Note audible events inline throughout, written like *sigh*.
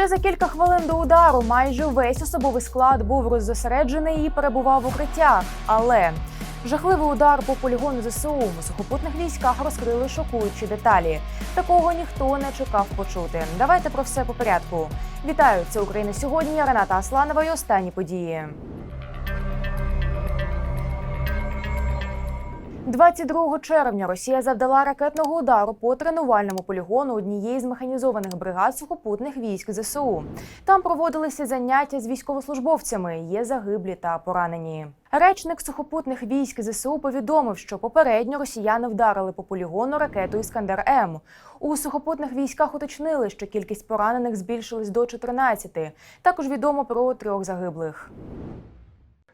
Ще за кілька хвилин до удару майже весь особовий склад був роззосереджений і перебував в укриттях. Але жахливий удар по полігону ЗСУ у сухопутних військах розкрили шокуючі деталі. Такого ніхто не чекав почути. Давайте про все по порядку. Вітаю! Це Україна сьогодні. Рената Асланова і останні події. 22 червня Росія завдала ракетного удару по тренувальному полігону однієї з механізованих бригад сухопутних військ ЗСУ. Там проводилися заняття з військовослужбовцями. Є загиблі та поранені. Речник сухопутних військ ЗСУ повідомив, що попередньо росіяни вдарили по полігону ракету Іскандер М. У сухопутних військах уточнили, що кількість поранених збільшилась до 14. Також відомо про трьох загиблих.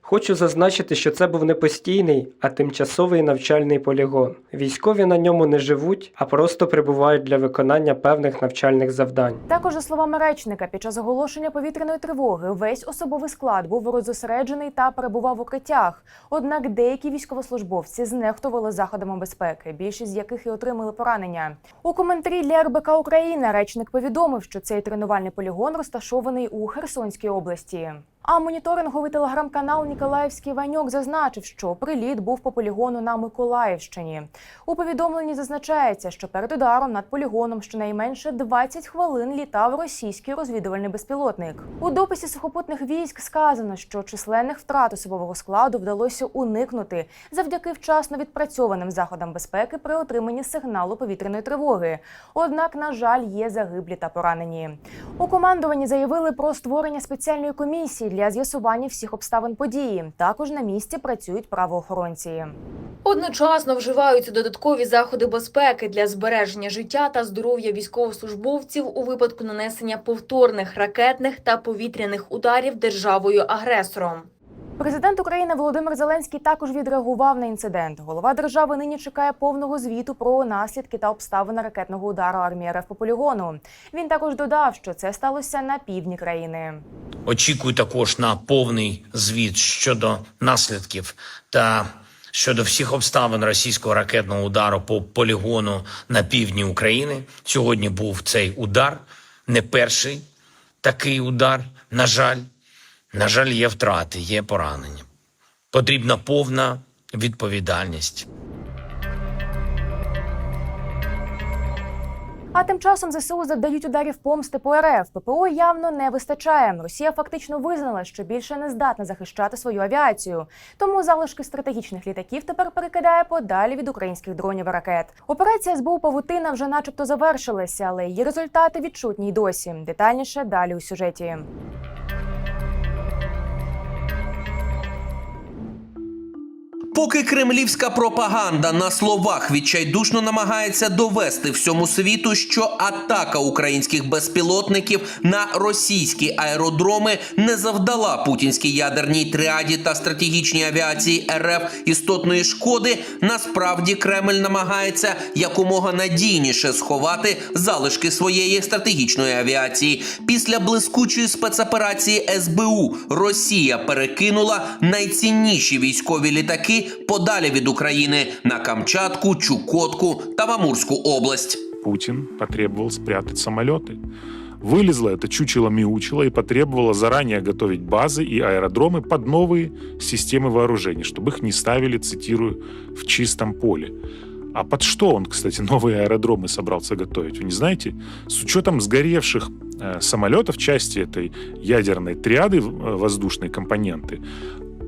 Хочу зазначити, що це був не постійний, а тимчасовий навчальний полігон. Військові на ньому не живуть, а просто прибувають для виконання певних навчальних завдань. Також, за словами речника, під час оголошення повітряної тривоги весь особовий склад був роззосереджений та перебував в укриттях. Однак деякі військовослужбовці знехтували заходами безпеки, більшість з яких і отримали поранення. У коментарі для РБК Україна речник повідомив, що цей тренувальний полігон розташований у Херсонській області. А моніторинговий телеграм-канал Ніколаївський Ваньок зазначив, що приліт був по полігону на Миколаївщині. У повідомленні зазначається, що перед ударом над полігоном щонайменше 20 хвилин літав російський розвідувальний безпілотник. У дописі сухопутних військ сказано, що численних втрат особового складу вдалося уникнути завдяки вчасно відпрацьованим заходам безпеки при отриманні сигналу повітряної тривоги. Однак, на жаль, є загиблі та поранені. У командуванні заявили про створення спеціальної комісії для з'ясування всіх обставин події. Також на місці працюють правоохоронці. Одночасно вживаються додаткові заходи безпеки для збереження життя та здоров'я військовослужбовців у випадку нанесення повторних ракетних та повітряних ударів державою агресором. Президент України Володимир Зеленський також відреагував на інцидент. Голова держави нині чекає повного звіту про наслідки та обставини ракетного удару армії РФ по полігону. Він також додав, що це сталося на півдні країни. Очікую також на повний звіт щодо наслідків та щодо всіх обставин російського ракетного удару по полігону на півдні України. Сьогодні був цей удар, не перший такий удар. На жаль, на жаль, є втрати, є поранення. Потрібна повна відповідальність. А тим часом ЗСУ завдають ударів помсти по РФ. ППО явно не вистачає. Росія фактично визнала, що більше не здатна захищати свою авіацію. Тому залишки стратегічних літаків тепер перекидає подалі від українських дронів і ракет. Операція СБУ Павутина вже, начебто, завершилася, але її результати відчутні й досі. Детальніше далі у сюжеті. Поки кремлівська пропаганда на словах відчайдушно намагається довести всьому світу, що атака українських безпілотників на російські аеродроми не завдала путінській ядерній тріаді та стратегічній авіації РФ істотної шкоди, насправді Кремль намагається якомога надійніше сховати залишки своєї стратегічної авіації. Після блискучої спецоперації СБУ Росія перекинула найцінніші військові літаки подалі від України на Камчатку, Чукотку та в Амурську область. Путин потребовал спрятать самолеты. Вылезло это чучело-мяучело и потребовало заранее готовить базы и аэродромы под новые системы вооружений, чтобы их не ставили, цитирую, в чистом поле. А под что он, кстати, *laughs* новые аэродромы собрался готовить? Вы не знаете? С учетом сгоревших э, самолетов, части этой ядерной триады э, воздушной компоненты,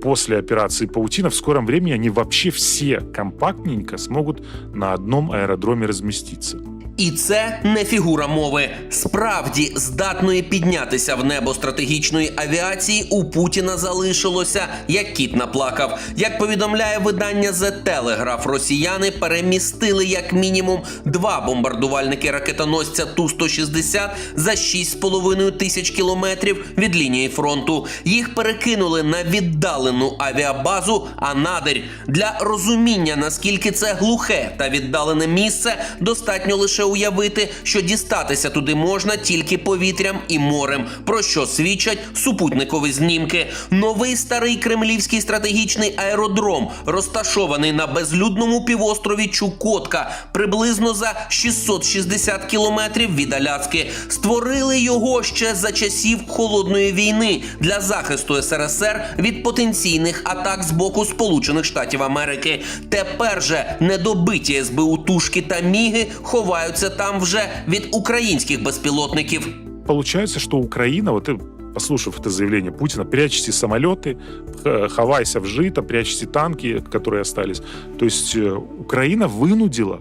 после операции «Паутина» в скором времени они вообще все компактненько смогут на одном аэродроме разместиться. І це не фігура мови. Справді здатної піднятися в небо стратегічної авіації у Путіна залишилося, як кіт наплакав. Як повідомляє видання The Telegraph, росіяни перемістили як мінімум два бомбардувальники ракетоносця Ту-160 за 6,5 тисяч кілометрів від лінії фронту. Їх перекинули на віддалену авіабазу Анадир. Для розуміння наскільки це глухе та віддалене місце, достатньо лише уявити, що дістатися туди можна тільки повітрям і морем, про що свідчать супутникові знімки. Новий старий кремлівський стратегічний аеродром, розташований на безлюдному півострові Чукотка, приблизно за 660 кілометрів від Аляски. Створили його ще за часів холодної війни для захисту СРСР від потенційних атак з боку Сполучених Штатів Америки. Тепер же недобиті СБУ тушки та міги ховаються там вже від українських безпілотників. Получается, что Украина, вот ты, послушав это заявление Путина, прячьте самолеты, х- ховайся в жито, прячьте танки, которые остались. То есть э, Украина вынудила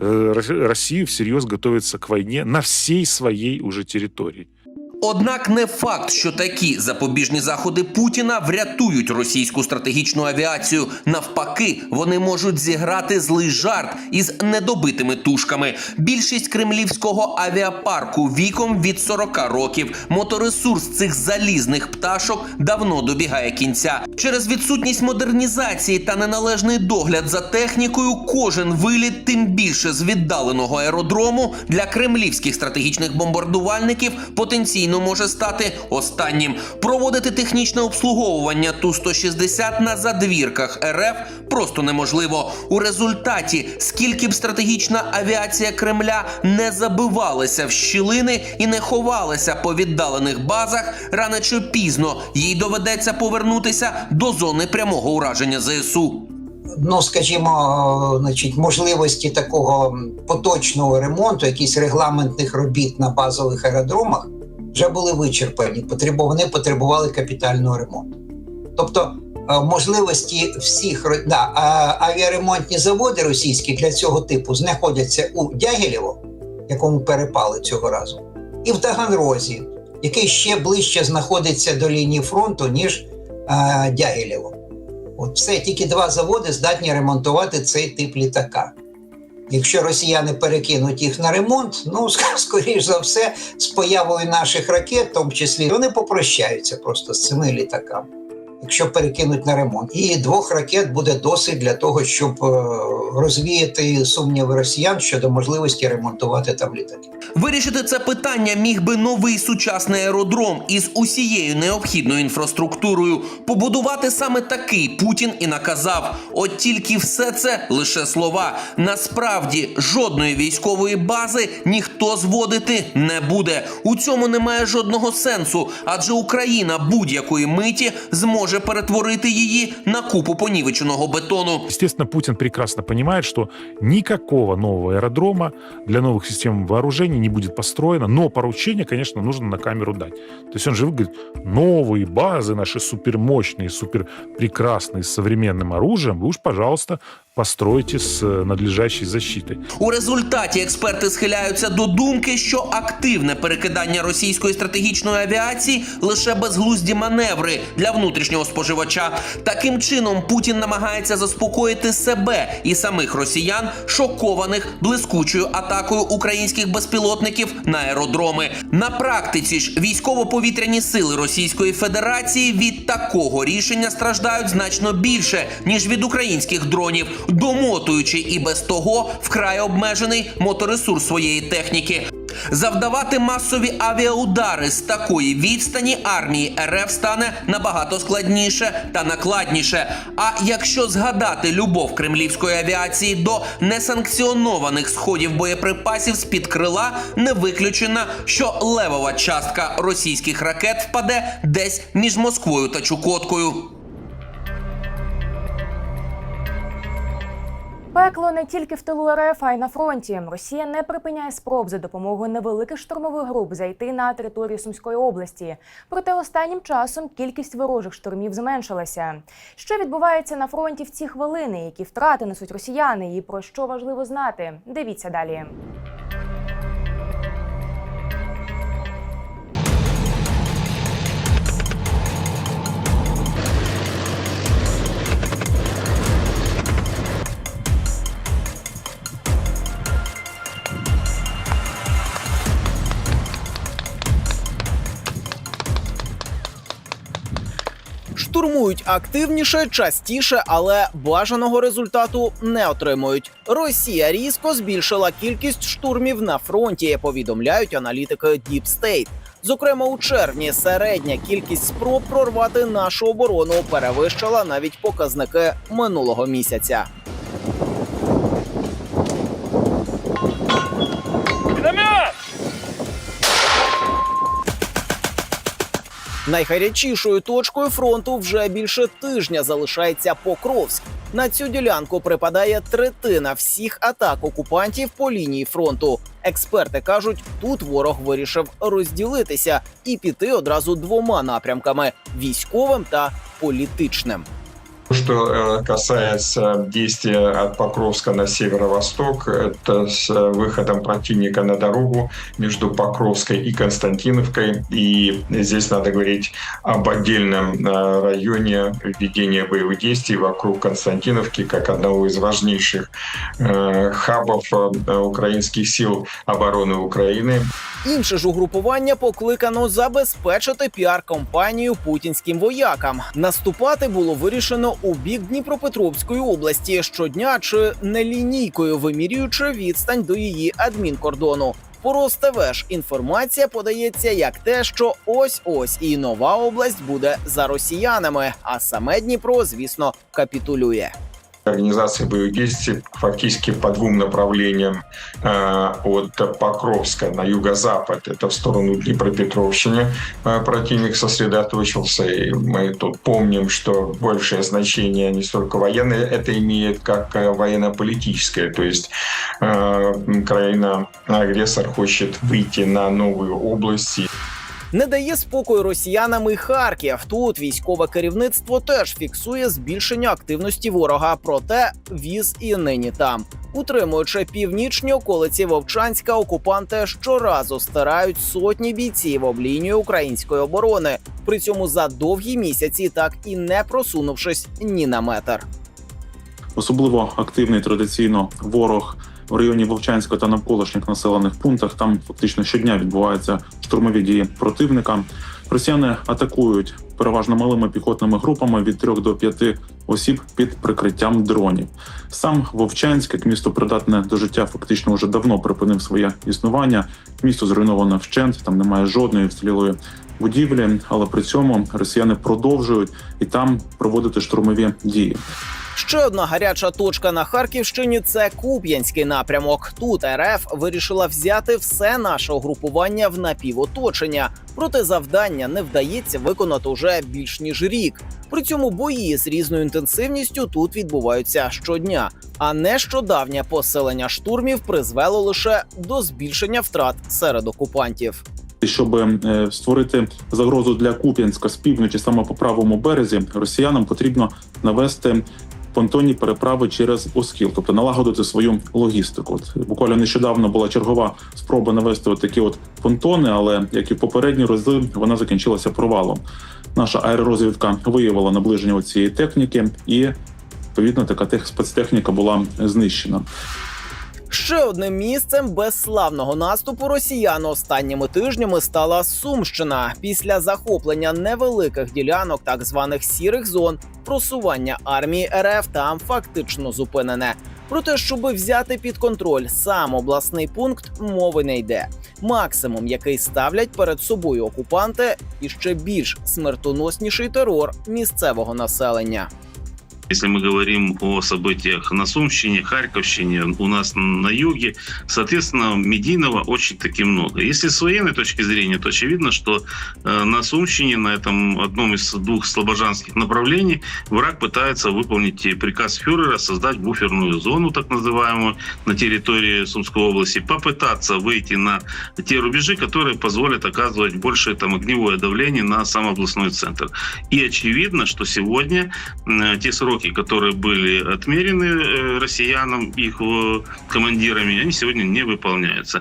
э, Ро- Россию всерьез готовиться к войне на всей своей уже территории. Однак не факт, що такі запобіжні заходи Путіна врятують російську стратегічну авіацію. Навпаки, вони можуть зіграти злий жарт із недобитими тушками. Більшість кремлівського авіапарку віком від 40 років. Моторесурс цих залізних пташок давно добігає кінця. Через відсутність модернізації та неналежний догляд за технікою, кожен виліт, тим більше з віддаленого аеродрому для кремлівських стратегічних бомбардувальників потенційно може стати останнім. Проводити технічне обслуговування Ту-160 на задвірках РФ просто неможливо. У результаті, скільки б стратегічна авіація Кремля не забивалася в щілини і не ховалася по віддалених базах, рано чи пізно їй доведеться повернутися до зони прямого ураження ЗСУ. ну, скажімо, значить, можливості такого поточного ремонту, якісь регламентних робіт на базових аеродромах вже були вичерпані. Вони потребували капітального ремонту. Тобто, е, можливості всіх да, авіаремонтні заводи російські для цього типу знаходяться у Дягілєво, якому перепали цього разу, і в Таганрозі, який ще ближче знаходиться до лінії фронту, ніж е, Дягілєво. От все, тільки два заводи здатні ремонтувати цей тип літака. Якщо росіяни перекинуть їх на ремонт, ну *laughs* скоріш за все, з появою наших ракет, в тому числі, вони попрощаються просто з цими літаками, якщо перекинуть на ремонт. І двох ракет буде досить для того, щоб е, розвіяти сумніви росіян щодо можливості ремонтувати там літаки. Вирішити це питання міг би новий сучасний аеродром із усією необхідною інфраструктурою. Побудувати саме такий Путін і наказав. От тільки все це лише слова. Насправді жодної військової бази ніхто зводити не буде. У цьому немає жодного сенсу, адже Україна будь-якої миті зможе перетворити її на купу понівеченого бетону. Естественно, Путин прекрасно понимает, что никакого нового аэродрома для новых систем вооружений не будет построено, но поручение, конечно, нужно на камеру дать. То есть он же говорит, новые базы наши супермощные, суперпрекрасные, с современным оружием, вы уж, пожалуйста, постройте с э, надлежащей защитой. У результаті експерти схиляються до думки, що активне перекидання російської стратегічної авіації лише безглузді маневри для внутрішнього споживача. Таким чином Путін намагається заспокоїти себе і самих росіян, шокованих блискучою атакою українських безпілотників на аеродроми. На практиці ж військово-повітряні сили Російської Федерації від такого рішення страждають значно більше ніж від українських дронів, домотуючи і без того вкрай обмежений моторесурс своєї техніки. Завдавати масові авіаудари з такої відстані армії РФ стане набагато складніше та накладніше. А якщо згадати любов кремлівської авіації до несанкціонованих сходів боєприпасів з під крила, не виключено, що левова частка російських ракет впаде десь між Москвою та Чукоткою. Пекло не тільки в тилу РФ, а й на фронті. Росія не припиняє спроб за допомогою невеликих штурмових груп зайти на територію Сумської області. Проте останнім часом кількість ворожих штурмів зменшилася. Що відбувається на фронті в ці хвилини? Які втрати несуть росіяни, і про що важливо знати? Дивіться далі. штурмують активніше, частіше, але бажаного результату не отримують. Росія різко збільшила кількість штурмів на фронті. Повідомляють аналітики Deep State. Зокрема, у червні середня кількість спроб прорвати нашу оборону перевищила навіть показники минулого місяця. Найгарячішою точкою фронту вже більше тижня залишається Покровськ. На цю ділянку припадає третина всіх атак окупантів по лінії фронту. Експерти кажуть, тут ворог вирішив розділитися і піти одразу двома напрямками: військовим та політичним. Что э, касается действия от Покровска на северо-восток, это с э, выходом противника на дорогу между Покровской и Константиновкой. И здесь надо говорить об отдельном э, районе ведения боевых действий вокруг Константиновки, как одного из важнейших э, хабов э, украинских сил обороны Украины. Інше ж угрупування покликано забезпечити піар-компанію путінським воякам. Наступати було вирішено у бік Дніпропетровської області щодня чи не лінійкою, вимірюючи відстань до її адмінкордону. По РосТВ ж інформація подається як те, що ось ось і нова область буде за росіянами, а саме Дніпро, звісно, капітулює. Организация боевых действий фактически по двум направлениям э, от Покровска на юго-запад, это в сторону Днепропетровщины э, противник сосредоточился. И мы тут помним, что большее значение не столько военное это имеет, как э, военно-политическое. То есть э, краина-агрессор хочет выйти на новые области Не дає спокою росіянам і Харків. Тут військове керівництво теж фіксує збільшення активності ворога, проте віз і нині там. Утримуючи північні околиці Вовчанська, окупанти щоразу стирають сотні бійців об лінію української оборони. При цьому за довгі місяці, так і не просунувшись ні на метр. особливо активний традиційно ворог в районі Вовчанська та навколишніх населених пунктах. Там фактично щодня відбуваються штурмові дії противника. Росіяни атакують переважно малими піхотними групами від 3 до 5 осіб під прикриттям дронів. Сам Вовчанськ, як місто придатне до життя, фактично вже давно припинив своє існування. Місто зруйновано вщент, там немає жодної вцілілої будівлі, але при цьому росіяни продовжують і там проводити штурмові дії. Ще одна гаряча точка на Харківщині це Куп'янський напрямок. Тут РФ вирішила взяти все наше угрупування в напівоточення. Проте завдання не вдається виконати уже більш ніж рік. При цьому бої з різною інтенсивністю тут відбуваються щодня. А нещодавнє посилення штурмів призвело лише до збільшення втрат серед окупантів. Щоб е, створити загрозу для Куп'янська з півночі, саме по правому березі, росіянам потрібно навести понтонні переправи через Оскіл, тобто налагодити свою логістику. От буквально нещодавно була чергова спроба навести от такі от понтони, але як і попередні рази, вона закінчилася провалом. Наша аеророзвідка виявила наближення цієї техніки, і відповідно така тех спецтехніка була знищена. Ще одним місцем безславного наступу росіян останніми тижнями стала Сумщина. Після захоплення невеликих ділянок, так званих сірих зон, просування армії РФ там фактично зупинене. Про те, щоби взяти під контроль сам обласний пункт, мови не йде. Максимум, який ставлять перед собою окупанти, і ще більш смертоносніший терор місцевого населення. Если мы говорим о событиях на Сумщине, Харьковщине, у нас на юге, соответственно, медийного очень-таки много. Если с военной точки зрения, то очевидно, что э, на Сумщине, на этом одном из двух слобожанских направлений, враг пытается выполнить приказ фюрера создать буферную зону, так называемую, на территории Сумской области, попытаться выйти на те рубежи, которые позволят оказывать большее там огневое давление на сам областной центр. И очевидно, что сегодня э, те сроки, которые были отмерены э, россиянам, их э, командирами, они сегодня не выполняются.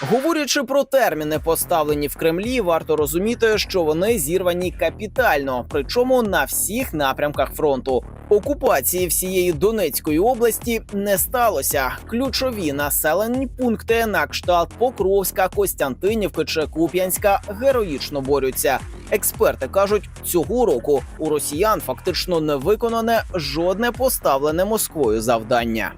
Говорячи про терміни, поставлені в Кремлі, варто розуміти, що вони зірвані капітально, причому на всіх напрямках фронту. Окупації всієї Донецької області не сталося. Ключові населені пункти на кшталт Покровська, Костянтинівки чи Куп'янська героїчно борються. Експерти кажуть, цього року у росіян фактично не виконане жодне поставлене Москвою завдання.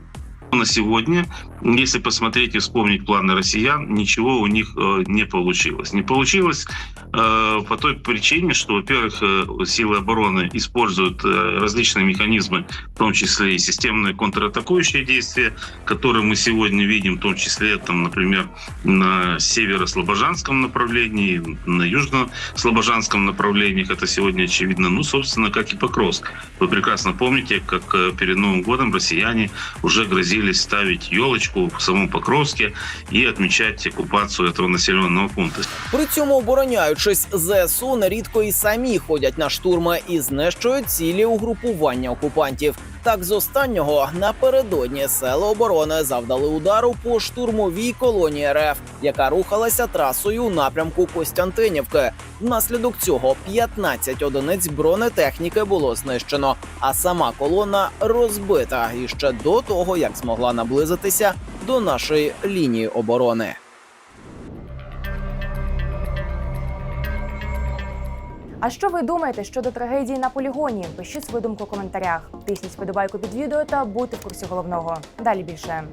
На сегодня, если посмотреть и вспомнить планы россиян, ничего у них э, не получилось. Не получилось э, по той причине, что, во-первых, э, силы обороны используют различные механизмы, в том числе и системные контратакующие действия, которые мы сегодня видим, в том числе, там, например, на северо-слобожанском направлении, на южно-слобожанском направлениях. Это сегодня очевидно. Ну, собственно, как и Покровск. Вы прекрасно помните, как перед Новым годом россияне уже грозились ставить елочку в самому Покровське і відмічати окупацію цього населеного пункту. При цьому обороняючись, ЗСУ нерідко і самі ходять на штурми і знищують цілі угрупування окупантів. Так, з останнього напередодні сили оборони завдали удару по штурмовій колонії РФ, яка рухалася трасою у напрямку Костянтинівки. Внаслідок цього 15 одиниць бронетехніки було знищено, а сама колона розбита і ще до того, як змогла наблизитися до нашої лінії оборони. А що ви думаєте щодо трагедії на полігоні? Пишіть свою думку у коментарях. Тисніть вподобайку під відео та будьте в курсі головного. Далі більше.